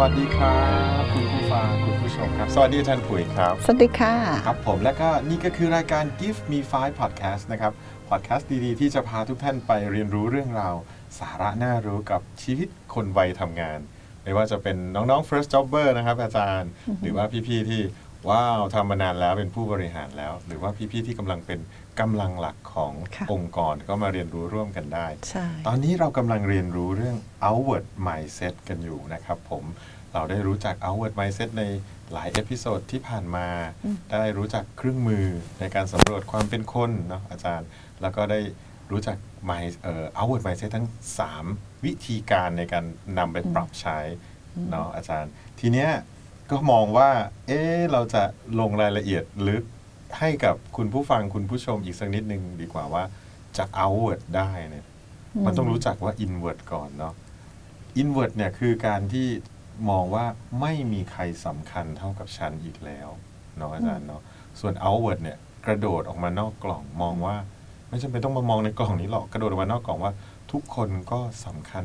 วัสดีครับคุณผู้ฟังคุณผู้ชมครับ สวัสดีอาจารย์ปุ๋ยครับ สวัสดีค่ะ ครับผมและก็นี่ก็คือรายการ Give Me Five Podcast นะครับพอดแคสต์ดีๆ ที่จะพาทุกท่านไปเรียนรู้เรื่องราว สาระน่ารู้กับชีวิตคนวัยทำงาน ไม่ว่าจะเป็นน้องๆ first jobber นะครับ อาจารย์ หรือว่าพี่ๆที่ว้าวทำมานานแล้วเป็นผู้บริหารแล้ว หรือว่าพี่ๆที่กำลังเป็น กำลังหลักของค่ะองค์กรก็มาเรียนรู้ร่วมกันได้ ใช่ ตอนนี้เรากำลังเรียนรู้เรื่อง outward mindset กันอยู่นะครับผม เราได้รู้จัก outward mindset ในหลายเอพิโซดที่ผ่านมาได้รู้จักเครื่องมือในการสำรวจความเป็นคนเนาะอาจารย์ แล้วก็ได้รู้จัก mind เอ่อ outward mindset ทั้ง 3 วิธีการในการนำไปปรับใช้เนาะอาจารย์ ทีเนี้ยก็มองว่า เอ๊ะเราจะลงรายละเอียดลึก ให้กับคุณผู้ฟังคุณผู้ชมอีกสักนิดนึงดีกว่าว่าจะ outward ได้เนี่ยมันต้องรู้จักว่า inward ก่อนเนาะ inward เนี่ยคือการที่มองว่าไม่มีใครสำคัญเท่ากับฉันอีกแล้วเนาะอาจารย์เนาะส่วน outward เนี่ยกระโดดออกมานอกกล่องมองว่า ไม่จำเป็นต้องมามองในกล่องนี้หรอกกระโดดออกมานอกกล่องว่า ทุกคนก็สำคัญ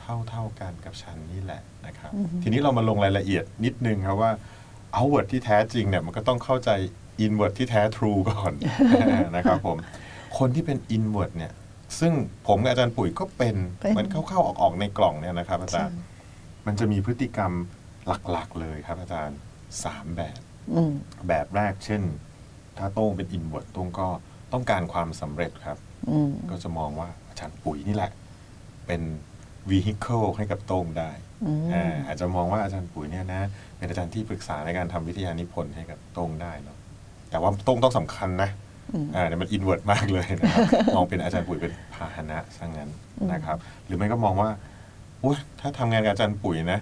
เท่าเท่าๆกันกับฉันนี่แหละนะครับทีนี้เรามาลงรายละเอียดนิดนึงครับว่า outward ที่แท้จริงเนี่ยมันก็ต้องเข้าใจ inward ที่แท้ true ก่อนนะครับผมคนที่เป็น inward เนี่ยซึ่งผมกับอาจารย์ปุ๋ยก็เป็นเป็นมันเข้าๆออกๆในกล่องเนี่ยนะครับ อาจารย์มันจะมีพฤติกรรมหลักๆเลยครับ อาจารย์สามแบบอืมแบบแรกเช่น ถ้าโต้งเป็น inward โต้งก็ต้องการความสำเร็จครับอืมก็จะมองว่าอาจารย์ปุ๋ยนี่แหละ เป็น vehicle ให้กับโต้งได้อืมอ่าอาจจะมองว่าอาจารย์ปุ๋ยเนี่ยนะ เป็นอาจารย์ที่ปรึกษาในการทำวิทยานิพนธ์ให้กับโต้งได้เนาะ แต่ว่าโต้งต้องสำคัญนะอืมอ่าเนี่ยมันอินเว r ร์มากเลยนะครับมองเป็นอาจารย์ปุ๋ยเป็นพาหนะซะงั้นนะครับ หรือไม่ก็มองว่าอุ้ยถ้าทำงานกับอาจารย์ปุ๋ยนะ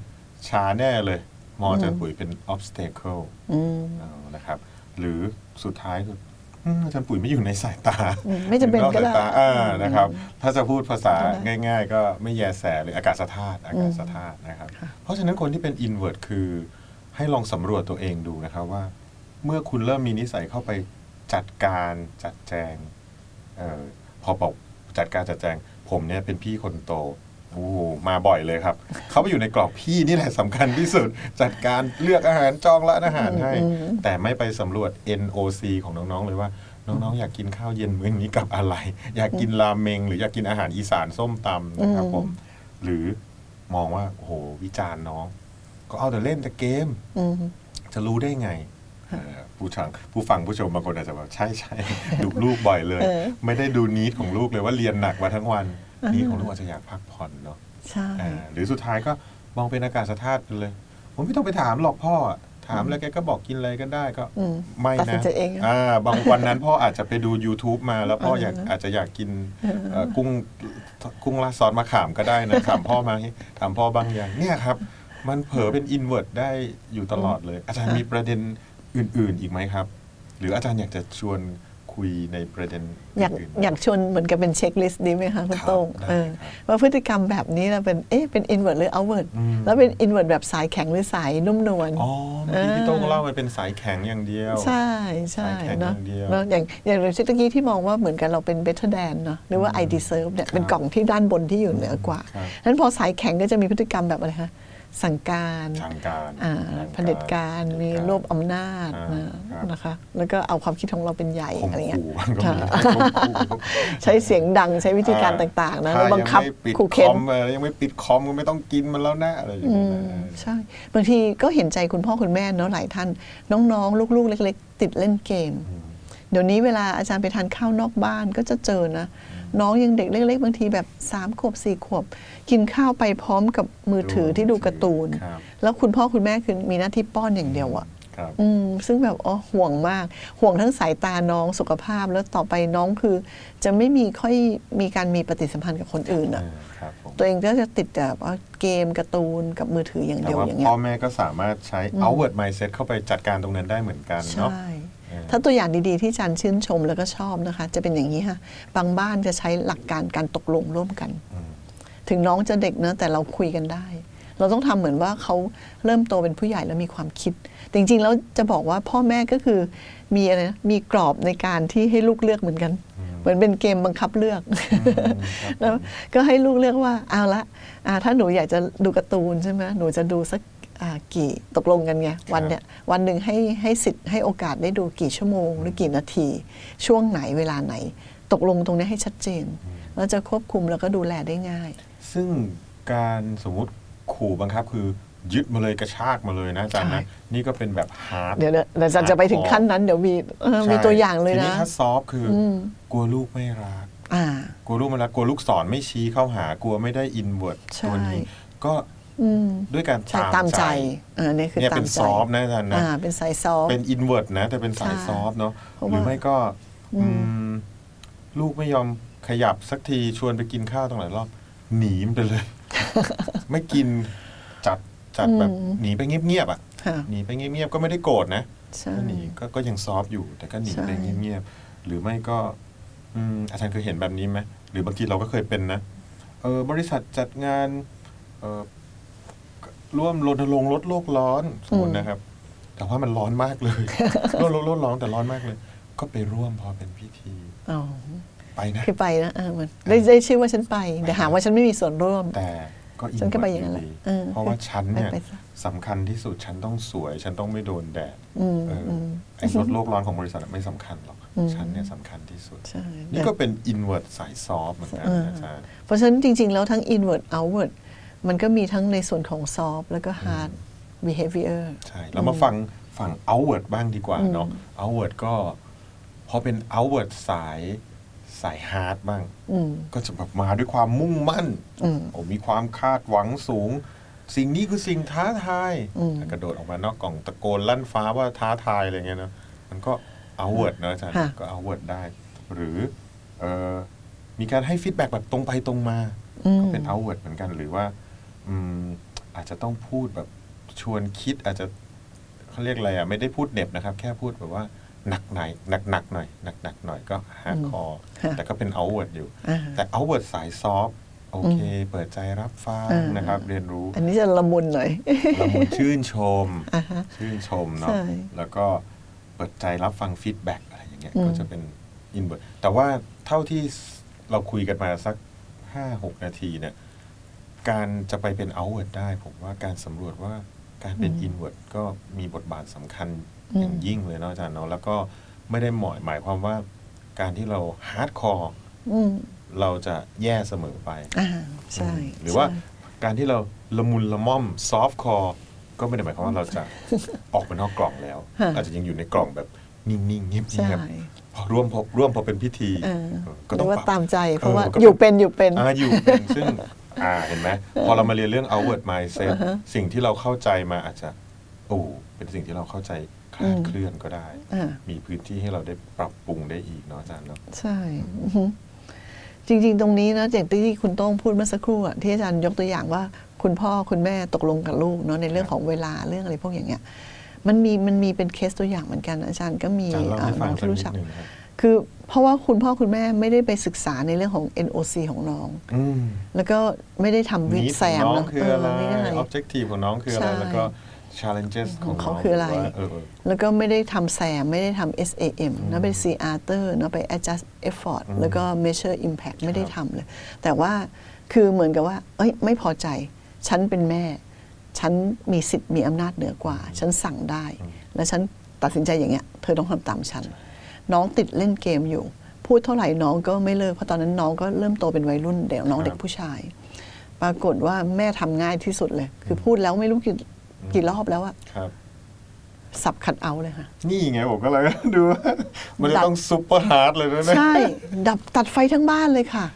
ช้าแน่เลย มองอาจารย์ปุ๋ยเป็น obstacle อืมเอานะครับ หรือสุดท้ายคืออืมอาจารย์ปุ๋ยไม่อยู่ในสายตาอืมไม่จำเป็นอยู่ก็สายได้ตาอ่านะครับ ถ้าจะพูดภาษาก็ได้ง่าย ๆ ก็ไม่แยแสหรืออากาศธาตุอากาศธาตุนะครับค่ะเพราะฉะนั้นคนที่เป็น invert คือให้ลองสำรวจตัวเองดูนะครับว่า เมื่อคุณเริ่มมีนิสัยเข้าไปจัดการจัดแจงเออพอบอกจัดการจัดแจง ผมเนี่ยเป็นพี่คนโตโอ้โหมาบ่อยเลยครับ เขาไปอยู่ในกรอบพี่นี่แหละสำคัญที่สุด จัดการเลือกอาหารจองร้านอาหารให้อืมแต่ไม่ไปสำรวจ NOC ของน้องๆเลยว่า น้องๆ อยากกินข้าวเย็นมื้อนี้กับอะไร อยากกินราเมง หรืออยากกินอาหารอีสานส้มตำนะครับผม หรือมองว่าโอ้โหวิจารณ์น้อง ก็เอาแต่เล่นแต่เกมอืมจะรู้ได้ไงเอ่อ ผู้ฟังผู้ฟังผู้ชมบางคนอาจจะแบบใช่ใช่ดูลูกบ่อยเลยเออไม่ได้ดูนีดของลูกเลยว่าเรียนหนักมาทั้งวันนีดของลูกอาจจะอยากพักผ่อนเนาะใช่อ่าหรือสุดท้ายก็มองเป็นอากาศธาตุไปเลย ผมไม่ต้องไปถามหรอกพ่อถามแล้วแกก็บอกกินอะไรก็ได้ก็อืมไม่ตัดสินะนใจเองอ่าบางวันนั้นพ่ออาจจะไปดู YouTube มาแล้วพ่ออยากอาจจะอยากกินเอ่อกุ้งกุ้งราดซอสมะขามก็ได้นะถามพ่อมาให้ถามพ่อบางอย่างเนี่ยครับ มันเผลอเป็นอินเว r ร์ได้อยู่ตลอดเลย อาจารย์มีประเด็น อื่น ๆ อีกไหมครับ หรืออาจารย์อยากจะชวนคุยในประเด็นอยากอื่นอยากชวนเหมือนกับเป็นเช็คลิสต์ดีไหมคะคุณครับโต้งได้เออครับว่าพฤติกรรมแบบนี้เราเป็นเอ๊ะเป็น inward หรือ outward อืมแล้วเป็น inward แบบสายแข็งหรือสายนุ่มนวลอ๋อเมื่อกี้พี่โต้งเล่ามันเป็นสายแข็งอย่างเดียว ใช่ใช่สายแข็งเนาะอย่างเดียวเนาะอย่างอย่างที่ตะกี้ที่มองว่าเหมือนกันเราเป็น better than เนาะหรือว่า I deserve เนี่ยเป็นกล่องที่ด้านบนที่อยู่เหนือกว่าครับนั้นพอสายแข็งก็จะมีพฤติกรรมแบบอะไรคะ สั่งการทางการอ่าทงเผด็จการมีรวบอำนาจอ่านะครับนะคะ แล้วก็เอาความคิดของเราเป็นใหญ่ข่มอะไรเงี้ยขู่บ้างก็มีค่ะข่มขู่ใช้เสียงดังใช้วิธีการต่างๆนะแล้วบังคับถ้ายังไม่ปิดขู่คเข็นอมเออยังไม่ปิดคอมก็ไม่ต้องกินมันแล้วนะอะไรอย่างอืเงี้ยมนะใช่บางทีก็เห็นใจคุณพ่อคุณแม่เนาะหลายท่าน น้องๆ ลูกๆ เล็ก ๆ ติดเล่นเกม เดี๋ยวนี้เวลาอาจารย์ไปทานข้าวนอกบ้านก็จะเจอนะ น้องยังเด็กเล็กๆบางทีแบบ3ขวบ4ขวบ กินข้าวไปพร้อมกับมือถือที่ดูการ์ตูน ครับแล้วคุณพ่อคุณแม่คือมีหน้าที่ป้อนอย่างเดียวอะครับอืมซึ่งแบบอ๋อห่วงมาก ห่วงทั้งสายตาน้องสุขภาพแล้วต่อไปน้องคือ จะไม่มีค่อยมีการมีปฏิสัมพันธ์กับคนอื่นเออะอครับผมตัวเองก็จะติดแต่ว่าเกมการ์ตูนกับมือถืออย่างแต่เดียวว่าอย่างเงี้พ่อย แม่ก็สามารถใช้ outward mindset เข้าไปจัดการตรงนั้นได้เหมือนกันเนาะ ใช่เออ ถ้าตัวอย่างดีๆที่อาจันชื่นชมแล้วก็ชอบนะคะ จะเป็นอย่างนี้ค่ะบางบ้านจะใช้หลักการการตกลงร่วมกันอืมถึงน้องจะเด็กนะแต่เราคุยกันได้ เราต้องทำเหมือนว่าเขาเริ่มโตเป็นผู้ใหญ่แล้วมีความคิดแต่จริงๆแล้วจะบอกว่าพ่อแม่ก็คือมีอะไรนะมีกรอบในการที่ให้ลูกเลือกเหมือนกัน เหมือนเป็นเกมบังคับเลือกแล้วก็ให้ลูกเลือกว่าเอาละอ่าถ้าหนูอยากจะดูการ์ตูนใช่ไหมหนูจะดูสักอ่า กี่ตกลงกันไงวันเนี้ยวันหนึ่งให้ให้สิทธิ์ให้โอกาสได้ดูกี่ชั่วโมง หรือกี่นาที ช่วงไหนเวลาไหน ตกลงตรงนี้ให้ชัดเจนแล้วจะควบคุมแล้วก็ดูแลได้ง่าย ซึ่งการสมมุติขู่บังคับคือยึดมาเลยกระชากมาเลยนะอาจารย์นะใช่นี่ก็เป็นแบบฮาร์ดเดี๋ยวเดี๋ยวเดี๋ยวจะจะไปถึงขั้นนั้น เดี๋ยวมีเออมีตัวอย่างเลยทีนะนี้ถ้าซอฟต์คืออมกลัวลูกไม่รักอ่ากลัวลูกไม่รักกลัวลูกศรไม่ชี้เข้าหากลัวไม่ได้อินเวิร์ดใช่ตัวนี้ก็ อืมด้วยการใช่ตามใจเออนี่คือเนี่ยตาเป็มนใจซอฟต์นะอาจารย์นะ อ่าเป็นสายซอฟต์ เป็นอินเวิร์ดนะ แต่เป็นสายใช่ซอฟต์เนาะเพราะหรือว่าไม่ก็อืม อืมลูกไม่ยอมขยับสักทีชวนไปกินข้าวตรงไหนรอบ หนีมันไปเลย ไม่กินจัดจัดแบบหนีไปเงียบๆอะค่ะหนีไปเงียบๆก็ไม่ได้โกรธนะใช่ ก็หนีก็ก็ยังซอฟต์อยู่ แต่ก็หนีใช่ ไปเงียบๆหรือไม่ก็อืมอาจารย์เคยเห็นแบบนี้ไหมหรือบางทีเราก็เคยเป็นนะเออบริษัทจัดงานเออ ร่วมรณรงค์ลดโลกร้อนสมมตินะครับ แต่ว่ามันร้อนมากเลยร่วมลดโลกร้อนแต่ร้อนมากเลย ก็ไปร่วมพอเป็นพิธีอ๋อไปนะคือไปนะเออมันได้ได้ชื่อว่าฉันไปแต่หาว่าฉันไม่มีส่วนร่วม แต่ก็อินฉันก็ไปเวิร์ดอย่างนั้นแหละดีเออเพราะว่าฉันเนี่ยไปซะสำคัญที่สุดฉันต้องสวย ฉันต้องไม่โดนแดดอืมเออออืมไอ้ลดโลกร้อนของบริษัทไม่สำคัญหรอกอืมฉันเนี่ยสำคัญที่สุดใช่นี่ก็เป็นอินเว r ร์ s สายซอฟต์เหมือนกันเอออาจารย์เพราะฉะนั้นจริง ๆ แล้วทั้ง inward outward มันก็มีทั้งในส่วนของ soft แล้วก็ hard behavior ใช่เรามาฟังฝั่ง outward บ้างดีกว่าเนาะ outward ก็พอเป็น outward สายสาย hard บ้างอืมก็จะแบบมาด้วยความมุ่งมั่นอืมโอ้มีความคาดหวังสูง สิ่งนี้คือสิ่งท้าทายอืมกระโดดออกมานอกกล่องตะโกนลั่นฟ้าว่าท้าทายอะไรเงี้ยเนอะมันก็ outward เนอะอาจารย์ค่ะก็ outward ได้ หรือเออมีการให้ฟีดแบ็กแบบตรงไปตรงมาอืมก็เป็น outward เหมือนกันหรือว่า อืมอาจจะต้องพูดแบบชวนคิดอาจจะเขาเรียกอะไรอะไม่ได้พูดเหน็บนะครับ แค่พูดแบบว่าหนักหน่อยหนักหนักๆหน่อยหนักหนักๆหน่อยก็ hard core ค่ะแต่ก็เป็น outward อยู่อ่าแต่ outward สายซอฟโอเค เปิดใจรับฟังอ่านนะครับ เรียนรู้ อันนี้จะละมุนหน่อยละมุนชื่นชมอ่าฮะชื่นชมเนาะใช่แล้วก็เปิดใจรับฟังฟีดแบ็กอะไรอย่างเงี้ยอืมก็จะเป็นอินเว r ร์แต่ว่าเท่าที่เราคุยกันมาสักห้าหกนาทีเนี่ย การจะไปเป็น outward ได้ ผมว่าการสำรวจว่าการเป็น inward ก็มีบทบาทสำคัญอย่างยิ่งเลยเนาะอาจารย์เนาะแล้วก็ไม่ได้หมายหมายความว่าการที่เรา hardcore อืมเราจะแย่เสมอไปอ่าใช่หรือว่าใช่การที่เราละมุนละม่อม soft core ก็ไม่ได้หมายความว่าเราจะออกมานอกกล่องแล้วฮะอาจจะยังอยู่ในกล่องแบบนิ่งๆเงียบใช่ๆพอร่วมพอร่วมพอเป็นพิธีเออเออก็หต้รือองว่าปรับตามใจเพราะว่าเออก็อยู่เป็นอยู่เป็นอ่าอยู่เป็นซึ่ง อ่าเห็นไหมพอเรามาเรียนเรื่อง outward mindset อ่าฮะสิ่งที่เราเข้าใจมาอาจจะโอ้เป็นสิ่งที่เราเข้าใจคลาดอืมเคลื่อนก็ได้อ่ามีพื้นที่ให้เราได้ปรับปรุงได้อีกเนาะอาจารย์เนาะใช่อือฮึจริง ๆ ตรงนี้นะอย่างที่คุณโต้องพูดเมื่อสักครู่อะที่อาจารย์ยกตัวอย่างว่า คุณพ่อคุณแม่ตกลงกับลูกเนาะในเรื่องของเวลาเรื่องอะไรพวกอย่างเงี้ยมันมีมันมีเป็นเคสตัวอย่างเหมือนกันอาจารย์ก็มีอาจารย์เล่าให้เอ่อฟัน้งองสักที่นิรู้ดจักหนึ่ง ครับคือเพราะว่าคุณพ่อคุณแม่ไม่ได้ไปศึกษาในเรื่องของ NOC ของน้อง อืมแล้วก็ไม่ได้ทำวินีดดแซของมน้องเนาะคืออะไรเไม่ได้ objective ของน้องคืออะไร ใช่แล้วก็ challenges ของเขาน้องคืออะไร ว่าเออเออ แล้วก็ไม่ได้ทำแซมไม่ได้ทำ SAM นะไป C Arthur นะไป adjust effort อืมแล้วก็ measure impact ไม่ได้ครับทำเลย แต่ว่าคือเหมือนกับว่า เอ้ยไม่พอใจ ฉันเป็นแม่ ฉันมีสิทธิ์มีอำนาจเหนือกว่า ฉันสั่งได้ และฉันตัดสินใจอย่างเงี้ย เธอต้องทำตามฉัน น้องติดเล่นเกมอยู่ พูดเท่าไหร่น้องก็ไม่เลิกเพราะตอนนั้นน้องก็เริ่มโตเป็นวัยรุ่นเด็กน้องครับเด็กผู้ชาย ปรากฏว่าแม่ทำง่ายที่สุดเลย คือพูดแล้วไม่รู้กี่กี่รอบแล้วอะครับสับคัดเอาเลยค่ะ นี่ไงผมก็เลยดูว่ามันจะต้องซุปเปอร์ฮาร์ดเลยนะเนี่ยใช่ ดับตัดไฟทั้งบ้านเลยค่ะ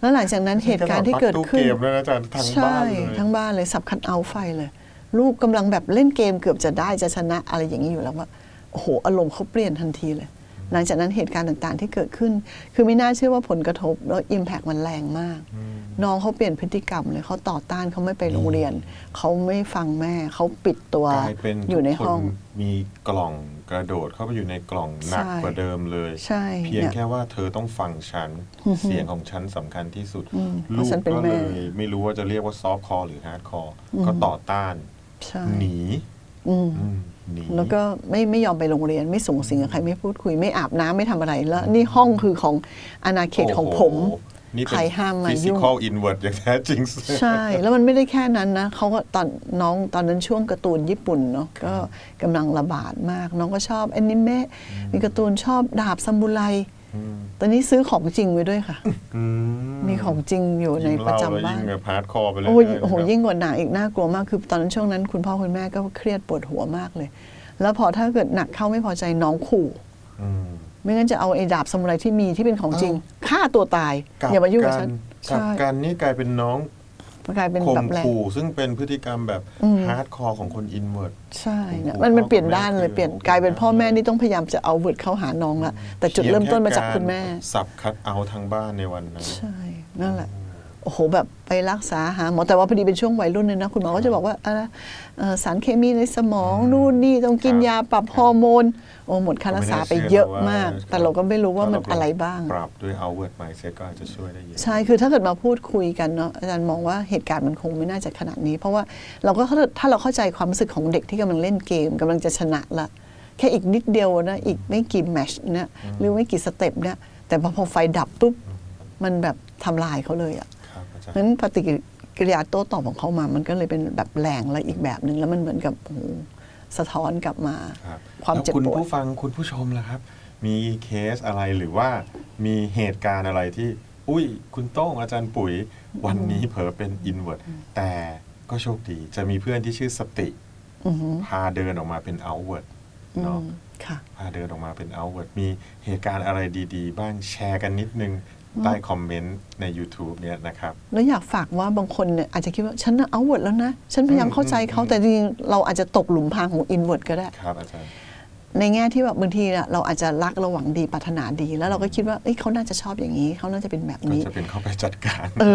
แล้วหลังจากนั้นเหตุการณ์ที่เกิดขึ้นตู้เกมด้วยนะอาจารย์ทั้งบ้าใช่นเลยทั้งบ้านเลยสับคัดเอาท์ไฟเลย ลูกกำลังแบบเล่นเกมเกือบจะได้จะชนะอะไรอย่างนี้อยู่แล้วว่าโอ้โหอารมณ์เขาเปลี่ยนทันทีเลย หลังจากนั้นเหตุการณ์ต่างๆ ที่เกิดขึ้น คือไม่น่าเชื่อว่าผลกระทบแล้วอิมแพกมันแรงมาก น้องเขาเปลี่ยนพฤติกรรมเลยเขาต่อต้านเขาไม่ไปโรงเรียน เขาไม่ฟังแม่เขาปิดตัวกลายเป็นอยู่ในทุกห้องคนมีกล่องกระโดดเข้าไปอยู่ในกล่องหนักใช่กว่าเดิมเลยใช่เพียงเนี่ยแค่ว่าเธอต้องฟังฉัน เสียงของฉันสำคัญที่สุดอืมเพลูราะกฉันเป็นก็แม่เลยไม่รู้ว่าจะเรียกว่าซอฟต์คอร์หรือฮาร์ดคอร์ก็ต่อต้านใช่หนีอืมอืม หนีแล้วก็ไม่ไม่ยอมไปโรงเรียนไม่ส่งเสียงกับใครไม่พูดคุยไม่อาบน้ำไม่ทำอะไรแล้ว นี่ห้องคือของอาณาเขตของผมโโหนี่เป็ใครห้ามมายุ่ง physical invert อย่างแท้จริง ใช่ แล้วมันไม่ได้แค่นั้นนะเขาก็ตอนน้องตอนนั้นช่วงการ์ตูนญี่ปุ่นเนาะก็กำลังระบาดมาก น้องก็ชอบแอนิเมะมีการ์ตูนชอบดาบซามูไรอืมตอนนี้ซื้อของจริงไว้ด้วยค่ะอื มีของจริงอยู่ในยิ่งประเล่าจำแล้วบ้ายิ่นงแบบฮาร์ดคอร์ไปเลยโอ้ยนะโอ้โหครับยิ่งกว่าหนังอีกน่ากลัวมากคือตอนนั้นช่วงนั้น คุณพ่อคุณแม่ก็เครียดปวดหัวมากเลย แล้วพอถ้าเกิดหนักเข้าไม่พอใจน้องขู่อืมไม่งั้นจะเอาไอ้ดาบซามูไรที่มีที่เป็นของจริงฆ่าตัวตายกลับอย่ามายุ่งกับกัฉันนกลับใช่กันนี่กลายเป็นน้อง กลายเป็นข่แบมบแรง ขู่ซึ่งเป็นพฤติกรรมแบบอืม ฮาร์ดคอร์ของคนอินเวอร์ ใช่เนี่ยโอ้โหมันมันเปลี่ยนพ่อกับด้านเลยแม่เปลี่ยนคือกลายเป็นพ่อแม่นี่ต้องพยายามจะเอาเวิร์ดเข้าหาน้องละแต่จุดเริ่มต้นมาจากคุณแม่ สับคัดเอาทางบ้านในวันนั้น ใช่ นั่นแหละ โอ้โหแบบไปรักษาหาหมอแต่ว่าพอดีเป็นช่วงวัยรุ่นเนี่ยนะ คุณหมอก็จะบอกว่าอะไรเอ่อสารเคมีในสมองนู่นนี่ต้องกินครับยาปรับฮอร์โมน โอ้หมดค่ารักษาไปเยอะมาก แต่เราก็ไม่รู้ว่ามันอะไรบ้าง ปรับด้วย outward mindset ก็อาจจะช่วยได้เยอะใช่คือถ้าเกิดมาพูดคุยกันเนาะอาจารย์มองว่าเหตุการณ์มันคงไม่น่าจะขนาดนี้ เพราะว่าเราก็ถ้าเราเข้าใจความรู้สึกของเด็กที่กำลังเล่นเกมกำลังจะชนะละแค่อีกนิดเดียวนะอีกไม่กี่แมตชเนี่ยหรือไม่กี่สเต็ปเนี่ยแต่พอพอไฟดับปุ๊บมันแบบทำลายเขาเลยอะ ครับอาจารย์นั้นปฏิกิริยาโต้ตอบของเขามา มันก็เลยเป็นแบบแรงและอีกแบบหนึ่งแล้วมันเหมือนกับโอ้โหสะท้อนกลับมาครับความแล้วเจ็บคุณปวดผู้ฟังคุณผู้ชมล่ะครับ มีเคสอะไรหรือว่ามีเหตุการณ์อะไรที่ อุ้ย คุณโต้งอาจารย์ปุ๋ย วันนี้เผลอเป็นอินเวอร์แต่ก็โชคดีจะมีเพื่อนที่ชื่อสติอือหือพาเดินออกมาเป็นเอาเวิร์ดอืเนาะมค่ะพาเดินออกมาเป็นเอาเวิร์ดมีเหตุการณ์อะไรดี ๆ บ้างแชร์กันนิดนึง ใต้คอมเมนต์ใน YouTube เนี่ยนะครับ แล้วอยากฝากว่าบางคนเนี่ยอาจจะคิดว่า ฉันเอาเวิร์ดแล้วนะ ฉันพยายามเข้าใจเขาอืมแต่จริงๆเราอาจจะตกหลุมพรางของอินเวิร์ดก็ได้ครับอาจารย์ในแง่ที่แบบบางทีน่ะเราอาจจะรักเราหวังดีปรารถนาดี แล้วเราก็คิดว่าเอ้ยเขาน่าจะชอบอย่างนี้ เขาน่าจะเป็นแบบก็นี้จะเป็นเข้าไปจัดการ เอ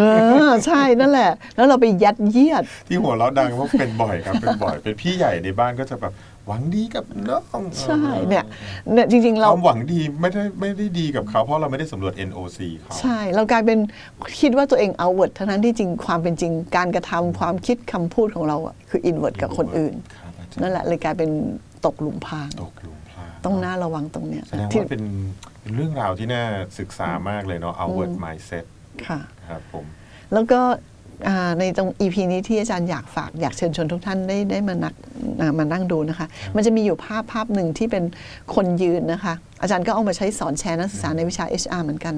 อ ใช่นั่นแหละ แล้วเราไปยัดเยียด ที่หัวเราะดังเพราะเป็นบ่อยครับเป็นบ่อย เป็นพี่ใหญ่ในบ้านก็จะแบบ หวังดีกับน้องใช่เนี่ยเนี่ยจริงๆคเราวามหวังดีไม่ได้ไม่ได้ดีกับเขาเพราะเราไม่ได้สำรวจ NOC เขาใช่ เรากลายเป็นคิดว่าตัวเองเอาเวิร์ดทั้งนั้นที่จริงความเป็นจริงการกระทำความคิดคำพูดของเราอะคืออินเวิร์ดกับคนอื่นครับอาจารย์นั่นแหละเลยกลายเป็นตกหลุมพรางตกหลุมพรางต้องน่าระวังตรงเนี้ยแสดงที่ว่าเป็นเป็นเรื่องราวที่น่าศึกษามากเลยเนาะ outward mindset ค่ะครับผมแล้วก็อ่า ในตรง EP นี้ที่อาจารย์อยากฝากอยากเชิญชวนทุกท่านได้ได้มานักอ่ามานั่งดูนะคะ มันจะมีอยู่ภาพภาพหนึ่งที่เป็นคนยืนนะคะ อาจารย์ก็เอามาใช้สอนแชร์นักศึกษาในวิชา HR เหมือนกัน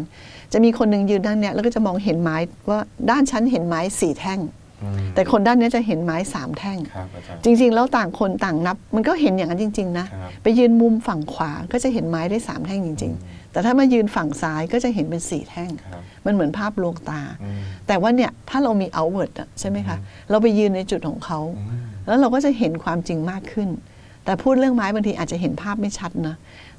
จะมีคนหนึ่งยืนด้านเนี้ยแล้วก็จะมองเห็นไม้ว่าด้านชั้นเห็นไม้สี่แท่งอืมแต่คนด้านเนี้ยจะเห็นไม้สามแท่งครับอาจารย์จริง ๆ แล้วต่างคนต่างนับ มันก็เห็นอย่างนั้นจริง ๆ นะครับไปยืนมุมฝั่งขวาก็จะเห็นไม้ได้สามแท่งจริง ๆ แต่ถ้ามายืนฝั่งซ้ายก็จะเห็นเป็นสี่แท่งครับมันเหมือนภาพลวงตาอืมแต่ว่าเนี่ยถ้าเรามี outward อะใช่ไหมคะ เราไปยืนในจุดของเขาอืมแล้วเราก็จะเห็นความจริงมากขึ้น แต่พูดเรื่องไม้บางทีอาจจะเห็นภาพไม่ชัดนะ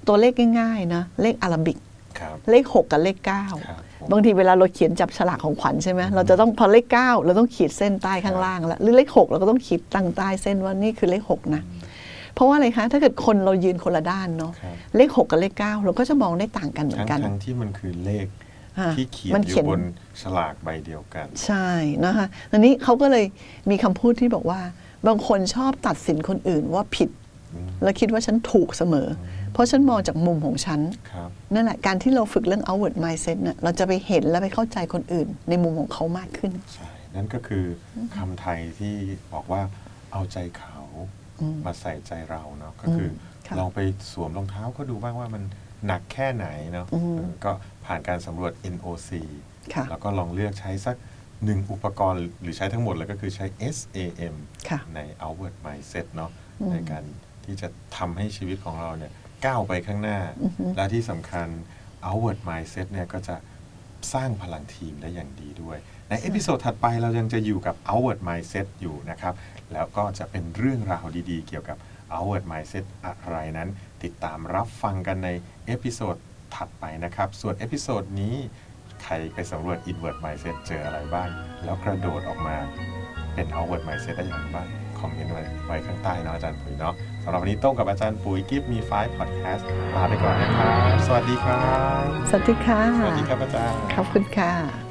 ตัวเลขง่ายๆนะ เลขอาราบิกครับเลข 6 กับเลขครับผม9บางทีเวลาเราเขียนจับฉลากของขวัญใช่ไหมเราจะต้องพอเลข 9 เราต้องขีดเส้นใต้ข้างล่างแล้วหรือเลข 6 เราก็ต้องขีดตั้งใต้เส้นว่านี่คือเลข 6 นะ เพราะว่าอะไรคะถ้าเกิดคนเรายืนคนละด้านเนาะครับเลข 6 กับเลข 9 เราก็จะมองได้ต่างกันเหมือทั้งนกัน ทั้งที่มันคือเลขอ่าที่เขียนมันอเขียยู่น บนฉลากใบเดียวกัน ใช่นะคะตอนนี้เขาก็เลยมีคำพูดที่บอกว่า บางคนชอบตัดสินคนอื่นว่าผิด อืม แล้วคิดว่าฉันถูกเสมอ เพราะฉันมองจากมุมของฉัน ครับ นั่นแหละ การที่เราฝึกเรื่อง outward mindset เนี่ยเราจะไปเห็นและไปเข้าใจคนอื่น ในมุมของเขามากขึ้น ใช่ นั่นก็คือคำไทยที่บอกว่าเอาใจเขาอื มมาใส่ใจเราเนาะก็คืออค่ะลองไปสวมรองเท้าก็ดูบ้างว่ามันหนักแค่ไหนเนาะอืมเออก็ผ่านการสำรวจ NOC ค่ะแล้วก็ลองเลือกใช้สักหนึ่งอุปกรณ์หรือใช้ทั้งหมดเลยก็คือใช้ SAM ค่ะใน outward mindset เนาะอืมในการที่จะทำให้ชีวิตของเราเนี่ยก้าวไปข้างหน้าอือฮึและที่สำคัญ outward mindset เนี่ยก็จะสร้างพลังทีมได้อย่างดีด้วย ในเอพิโซดถัดไปเรายังจะอยู่กับ outward mindset อยู่นะครับ แล้วก็จะเป็นเรื่องราวดีๆ เกี่ยวกับ outward mindset อะไรนั้น ติดตามรับฟังกันในเอพิโซดถัดไปนะครับ ส่วนเอพิโซดนี้ใครไปสำรวจ inward mindset เจออะไรบ้าง แล้วกระโดดออกมาเป็น outward mindset ได้อย่างไรบ้าง คอมเมนต์ไว้ไว้ข้างใต้เนาะอาจารย์ปุ๋ยเนาะสำหรับวันนี้โต้งกับอาจารย์ปุ๋ยกิฟมีไฟพอดแคสต์ลาไปก่อนนะครับ สวัสดีครับ สวัสดีค่ะ สวัสดีครับอาจารย์ ขอบคุณค่ะ